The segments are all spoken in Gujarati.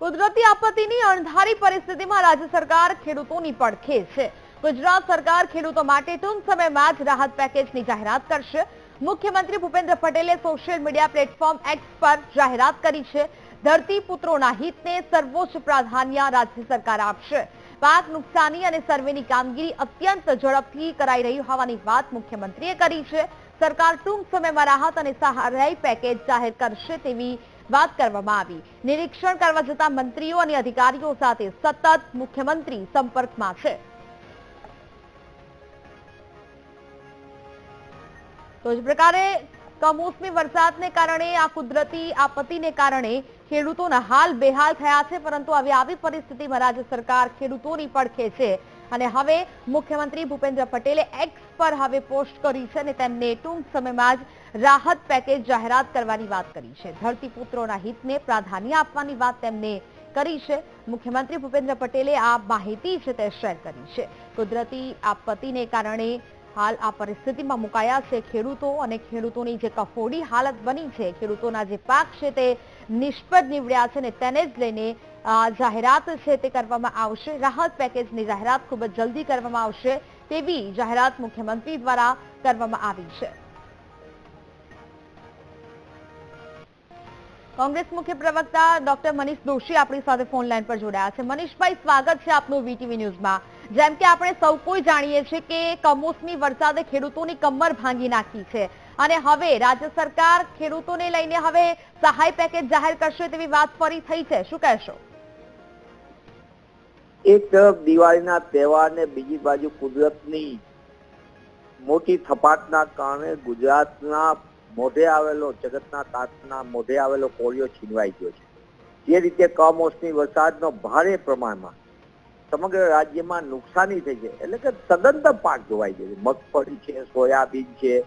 કુદરતી આપત્તિની અણધારી પરિસ્થિતિમાં રાજ્ય સરકાર ખેડૂતોની પડખે છે. ગુજરાત સરકાર ખેડૂતો માટે ટૂંક સમયમાં જ રાહત પેકેજની જાહેરાત કરશે. મુખ્યમંત્રી ભૂપેન્દ્ર પટેલે સોશિયલ મીડિયા પ્લેટફોર્મ એક્સ પર જાહેરાત કરી છે. ધરતીપુત્રોના હિતને સર્વોચ્ચ પ્રાધાન્ય રાજ્ય સરકાર આપશે. પાક નુકસાની અને સર્વેની કામગીરી અત્યંત ઝડપથી કરાઈ રહી હોવાની વાત મુખ્યમંત્રીએ કરી છે. સરકાર ટૂંક સમયમાં રાહત અને સહાય પેકેજ જાહેર કરશે તેવી વાત કરવામાં આવી. નિરીક્ષણ કરવા જતા મંત્રીઓ અને અધિકારીઓ સાથે સતત મુખ્યમંત્રી સંપર્કમાં છે. તો જ પ્રકારે કમોસમી વરસાદને કારણે, આ કુદરતી આપત્તિને કારણે ખેડૂતોના હાલ બેહાલ થયા છે, પરંતુ હવે આવી પરિસ્થિતિમાં રાજ્ય સરકાર ખેડૂતોની પડખે છે. અને હવે મુખ્યમંત્રી ભૂપેન્દ્ર પટેલે એક્સ પર હવે પોસ્ટ કરી છે અને તેમને ટૂંક સમયમાં જ રાહત પેકેજ જાહેરાત કરવાની વાત કરી છે. ધરતીપુત્રોના હિતને પ્રાધાન્ય આપવાની વાત તેમને કરી છે. મુખ્યમંત્રી ભૂપેન્દ્ર પટેલે આ માહિતી છે તે શેર કરી છે. કુદરતી આપત્તિને કારણે હાલ આ પરિસ્થિતિમાં મુકાયા છે ખેડૂતો અને ખેડૂતોની જે કફોડી હાલત બની છે, ખેડૂતોના જે પાક છે તે નિષ્ફળ નીવડ્યા છે અને તેને જ લઈને જાહેરાત છે તે કરવામાં આવશે. રાહત પેકેજની જાહેરાત ખૂબ જ જલ્દી કરવામાં આવશે. તેવી જાહેરાત મુખ્યમંત્રી દ્વારા કરવામાં આવી છે. કોંગ્રેસ મુખ્ય પ્રવક્તા ડોક્ટર મનીષ દોશી આપણી સાથે ફોન લાઈન પર જોડાયા છે. મનીષભાઈ, સ્વાગત છે આપનું વીટીવી ન્યૂઝમાં. જેમ કે આપણે સૌ કોઈ જાણીએ છીએ કે કમોસમી વરસાદે ખેડૂતોની કમર ભાંગી નાખી છે. અને હવે રાજ્ય સરકાર ખેડૂતોને લઈને હવે સહાય પેકેજ જાહેર કરશે તેવી વાત ફરી થઈ છે. શું કહેશો? એક તરફ દિવાળીના તહેવાર ને બીજી બાજુ કુદરતની મોટી થપાટના કારણે ગુજરાતના મોઢે આવેલો, જગતના તાતના મોઢે આવેલો કોળિયો છીનવાઈ ગયો છે. જે રીતે કમોસમી વરસાદનો ભારે પ્રમાણમાં સમગ્ર રાજ્યમાં નુકસાની થઈ છે, એટલે કે સદંતર પાક ધોવાઈ ગયો છે. મગફળી છે, સોયાબીન છે,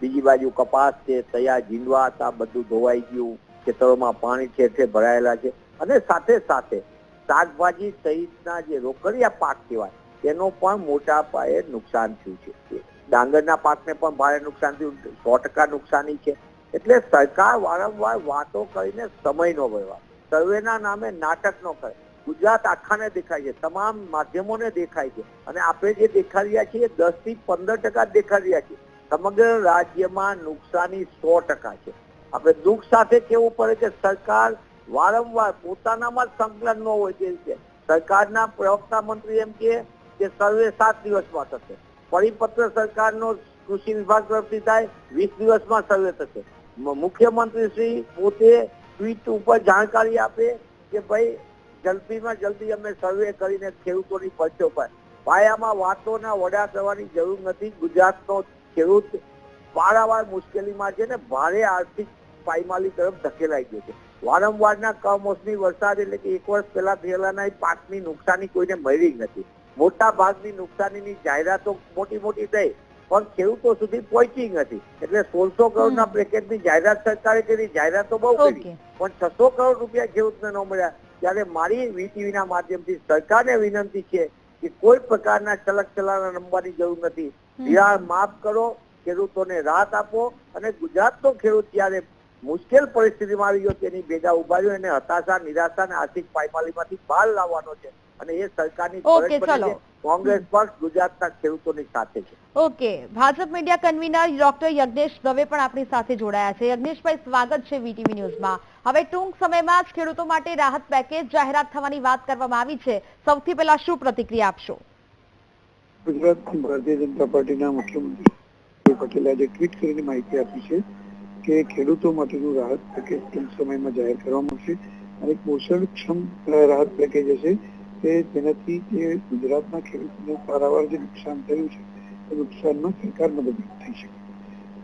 બીજી બાજુ કપાસ છે, તૈયાર ઝીંડવા હતા, બધું ધોવાઈ ગયું, ખેતરોમાં પાણી ઠેર ભરાયેલા છે. અને સાથે સાથે શાકભાજી સહિતના જે રોકડિયા પાક કહેવાય, તેનો પણ મોટા પાયે નુકસાન થયું છે. ડાંગરના પાકને પણ ભારે નુકસાન થયું, સો ટકા નુકસાની છે. એટલે સરકાર વારંવાર વાતો કરીને સમય નો સર્વેના નામે નાટક નો કરે. ગુજરાત આખાને દેખાય છે, તમામ માધ્યમોને દેખાય છે. અને આપણે જે દેખાડી રહ્યા છીએ દસથી પંદર ટકા દેખાડી રહ્યા છીએ. સમગ્ર રાજ્યમાં નુકસાની સો ટકા છે. આપણે દુઃખ સાથે કેવું પડે કે સરકાર વારંવાર પોતાનામાં જ સંકલન ન હોય તે રીતે. સરકારના પ્રવક્તા મંત્રી એમ કે કે સર્વે સાત દિવસમાં થશે. પરિપત્ર સરકારનો કૃષિ વિભાગ તરફથી થાય, વીસ દિવસમાં સર્વે થશે. મુખ્યમંત્રી શ્રી પોતે ટ્વીટ ઉપર જાણકારી આપે કે ભાઈ, જલ્દીમાં જલ્દી અમે સર્વે કરીને ખેડૂતોની પરચો પર પાયામાં વાતોના વડા કરવાની જરૂર નથી. ગુજરાતનો ખેડૂત પારાવાર મુશ્કેલીમાં છે ને ભારે આર્થિક પાયમાલી તરફ ધકેલાઈ ગયો છે. વારંવારના કમોસમી વરસાદ એટલે કે એક વર્ષ પહેલા થયેલાના પાકની નુકસાની કોઈને મળી જ નથી. મોટા ભાગની નુકસાનીની જાહેરાતો મોટી મોટી થઈ પણ ખેડૂતો સુધી પહોંચી નથી. એટલે સોળસો કરોડના હમ. પેકેજની જાહેરાત સરકારે કરી જાહેરાતો બહુ કરી. પણ છસો કરોડ રૂપિયા ખેડૂતને ન મળ્યા. ત્યારે મારી વીટીવીના માધ્યમથી સરકારને વિનંતી છે કે કોઈ પ્રકારના ચલક ચલાના નંબરની જરૂર નથી. ધિરાણ માફ કરો ખેડૂતોને રાહત આપો અને ગુજરાતનો ખેડૂત જ્યારે મુશ્કેલ પરિસ્થિતિમાં આવી ગયો તેની ભેગા ઊભા રહ્યો એને હતાશા નિરાશા અને આર્થિક પાયમાલીમાંથી બહાર લાવવાનો છે. અને એ સરકારની ફરજ બને કોંગ્રેસ પક્ષ ગુજરાતના ખેડૂતોની સાથે છે. Okay Bhajap media convener doctor Yagnesh Dave પણ આપણી સાથે જોડાયા છે. યજ્ઞેશભાઈ સ્વાગત છે વીટીવી ન્યૂઝમાં. હવે ટૂંક સમયમાં જ ખેડૂતો માટે રાહત પેકેજ જાહેરાત થવાની વાત કરવામાં આવી છે. સૌથી પહેલા શું પ્રતિક્રિયા આપશો? ગુજરાત ભારતીય જનતા પાર્ટીના મુખ્યમંત્રી પટેલે આજે ટ્વીટ કરીને માહિતી આપી છે. કે ખેડૂતો માટેનું રાહત પેકેજ ટૂંક સમયમાં જાહેર કરવામાં આવશે અને પોષણક્ષમ રાહત પેકેજ હશે કે જેનાથી જે ગુજરાતના ખેડૂતોને પારાવાર જે નુકસાન થયું છે, એ નુકસાનમાં સરકાર મદદરૂપ થઈ શકે.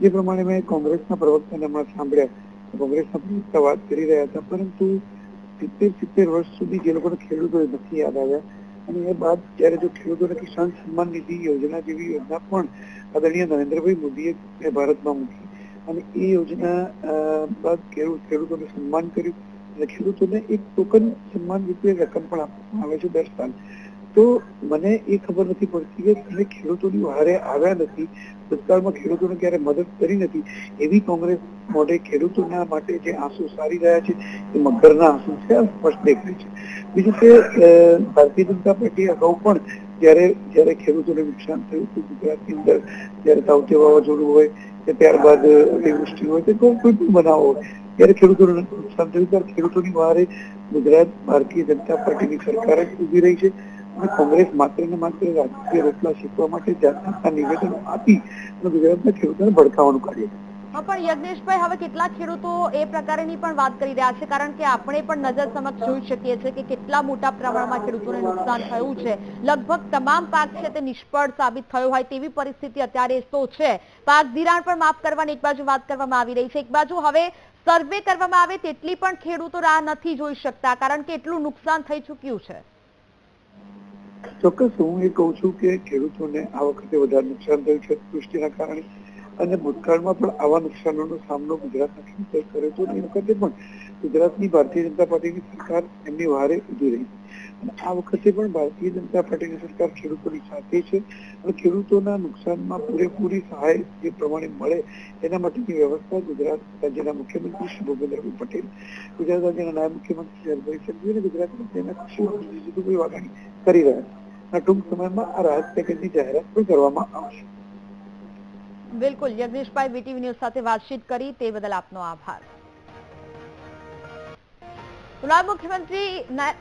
જે પ્રમાણે મેં કોંગ્રેસના પ્રવક્તાને હમણાં સાંભળ્યા. કોંગ્રેસના પ્રવક્તા વાત કરી રહ્યા હતા, પરંતુ સિત્તેર સિત્તેર વર્ષ સુધી જે લોકોને ખેડૂતો નથી યાદ આવ્યા. અને એ બાદ જ્યારે જો ખેડૂતોને કિસાન સન્માન નિધિ યોજના જેવી યોજના પણ આદરણીય નરેન્દ્રભાઈ મોદીએ ભારતમાં મૂકી અને એ યોજના બાદ ખેડૂતોને સન્માન કર્યું અને ખેડૂતોને એક ટોકન સન્માન રૂપે રકમ પણ આપવામાં આવે છે દર સાલ. તો મને એ ખબર નથી પડતી કે તમે ખેડૂતોની વહારે આવ્યા નથી, ભૂતકાળમાં ખેડૂતોને ક્યારે મદદ કરી નથી, એવી કોંગ્રેસ મોઢે ખેડૂતોના માટે જે આંસુ સારી રહ્યા છે, એ મગરના આંસુ છે સ્પષ્ટ દેખાય છે. બીજું કે ભારતીય જનતા પાર્ટી અગાઉ પણ જ્યારે જ્યારે ખેડૂતોને નુકસાન થયું હતું ગુજરાતની અંદર જ્યારે તાવતે વાવાઝોડું હોય કે ત્યારબાદ અતિવૃષ્ટિ હોય કે કોઈ કોઈ પણ બનાવ ત્યારે ખેડૂતોને નુકસાન થયું ત્યારે ખેડૂતોની વારે ગુજરાત ભારતીય જનતા પાર્ટીની સરકાર જ ઊભી રહી છે અને કોંગ્રેસ માત્ર ને માત્ર રાજકીય રોટલા શીખવા માટે જાતના નિવેદનો આપી અને ગુજરાતના ખેડૂતોને ભડકાવાનું કાર્ય કર્યું. પણ યજ્ઞેશભાઈ, હવે કેટલાક ખેડૂતો એ પ્રકારની પણ વાત કરી રહ્યા છે, કારણ કે આપણે પણ નજર સમક્ષ જોઈ શકીએ છીએ કે કેટલા મોટા પ્રમાણમાં ખેડૂતોને નુકસાન થયું છે. લગભગ તમામ પાક છે તે નિષ્ફળ સાબિત થયો હોય તેવી પરિસ્થિતિ અત્યારે તો છે. પાક ધિરાણ પણ માફ કરવાની એક બાજુ વાત કરવામાં આવી રહી છે, એક બાજુ હવે સર્વે કરવામાં આવે તેટલી પણ ખેડૂતો રાહ નથી જોઈ શકતા, કારણ કે એટલું નુકસાન થઈ ચૂક્યું છે. ચોક્કસ, હું એ કહું છું કે ખેડૂતોને આ વખતે વધારે નુકસાન થયું છે, વૃષ્ટિના કારણે. અને ભૂતકાળમાં પણ આવા નુકસાનોનો સામનો ગુજરાતના કર્યો હતો એ વખતે પણ ગુજરાતની ભારતીય જનતા પાર્ટીની સરકાર એમની વારે ઊભી રહી આ વખતે પણ ભારતીય જનતા પાર્ટીની સરકાર ખેડૂતોની સાથે છે અને ખેડૂતોના નુકસાનમાં પૂરેપૂરી સહાય જે પ્રમાણે મળે એના માટેની વ્યવસ્થા ગુજરાત રાજ્યના મુખ્યમંત્રી શ્રી ભૂપેન્દ્રભાઈ પટેલ, ગુજરાત રાજ્યના નાયબ મુખ્યમંત્રી હરભાઈ સંઘવી અને ગુજરાત રાજ્યના કૃષિ મંત્રી જીતુભાઈ વાઘાણી કરી રહ્યા છે. ટૂંક સમયમાં આ રાહત પેકેજની જાહેરાત પણ કરવામાં આવશે. બિલકુલ યજ્ઞેશભાઈ વીટીવી ન્યૂઝ સાથે વાતચીત કરી તે બદલ આપનો આભાર. નાયબ મુખ્યમંત્રી ના-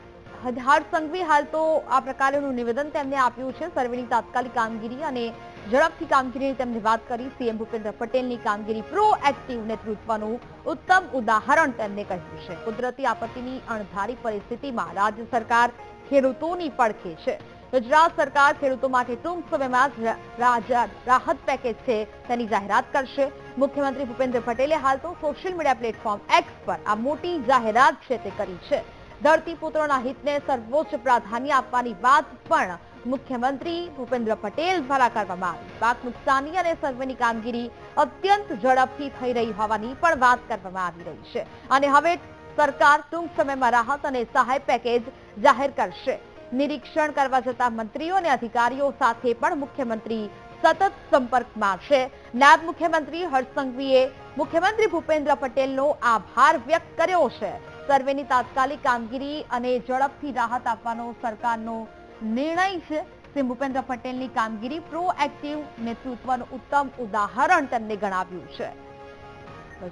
સંઘવી હાલ તો આ પ્રકારનું નિવેદન તેમને આપ્યું છે. સર્વેની તાત્કાલિક કામગીરી અને ઝડપથી કામગીરીની તેમને વાત કરી. સીએમ ભૂપેન્દ્ર પટેલની કામગીરી પ્રોએક્ટિવ નેતૃત્વનું ઉત્તમ ઉદાહરણ તેમને કહ્યું છે. કુદરતી આપત્તિની અણધારી પરિસ્થિતિમાં રાજ્ય સરકાર ખેડૂતોની પડખે છે. ગુજરાત સરકાર ખેડૂતો માટે ટૂંક સમયમાં રાહત પેકેજ છે તેની જાહેરાત કરશે. મુખ્યમંત્રી ભૂપેન્દ્ર પટેલે હાલ તો સોશિયલ મીડિયા પ્લેટફોર્મ એક્સ પર આ મોટી જાહેરાત છે તે કરી છે. ધરતીપુત્રોના હિતને સર્વોચ્ચ પ્રાધાન્ય આપવાની વાત પણ મુખ્યમંત્રી ભૂપેન્દ્ર પટેલ દ્વારા કરવામાં આવી. પાક નુકસાની અને સર્વેની કામગીરી અત્યંત ઝડપથી થઈ રહી હોવાની પણ વાત કરવામાં આવી રહી છે. અને હવે સરકાર ટૂંક સમયમાં રાહત અને સહાય પેકેજ જાહેર કરશે. નિરીક્ષણ કરવા જતા મંત્રીઓ અને અધિકારીઓ સાથે પણ મુખ્યમંત્રી સતત સંપર્કમાં છે. નાયબ મુખ્યમંત્રી હર્ષસંઘવીએ મુખ્યમંત્રી ભૂપેન્દ્ર પટેલનો આભાર વ્યક્ત કર્યો છે. સર્વેની તાત્કાલિક કામગીરી અને ઝડપથી રાહત આપવાનો સરકારનો નિર્ણય છે. શ્રી ભૂપેન્દ્ર પટેલની કામગીરી પ્રોએક્ટિવ નેતૃત્વનું ઉત્તમ ઉદાહરણ તેમને ગણાવ્યું છે.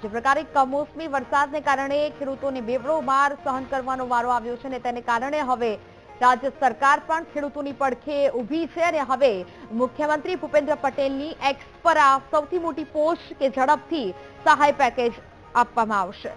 જે પ્રકારે કમોસમી વરસાદને કારણે ખેડૂતોને બેવડો માર સહન કરવાનો વારો આવ્યો છે અને તેને કારણે હવે રાજ્ય સરકાર પણ ખેડૂતોની પડખે ઊભી છે અને હવે મુખ્યમંત્રી ભૂપેન્દ્ર પટેલની એક્સ પર આ સૌથી મોટી પોસ્ટ કે ઝડપથી સહાય પેકેજ આપવામાં આવશે.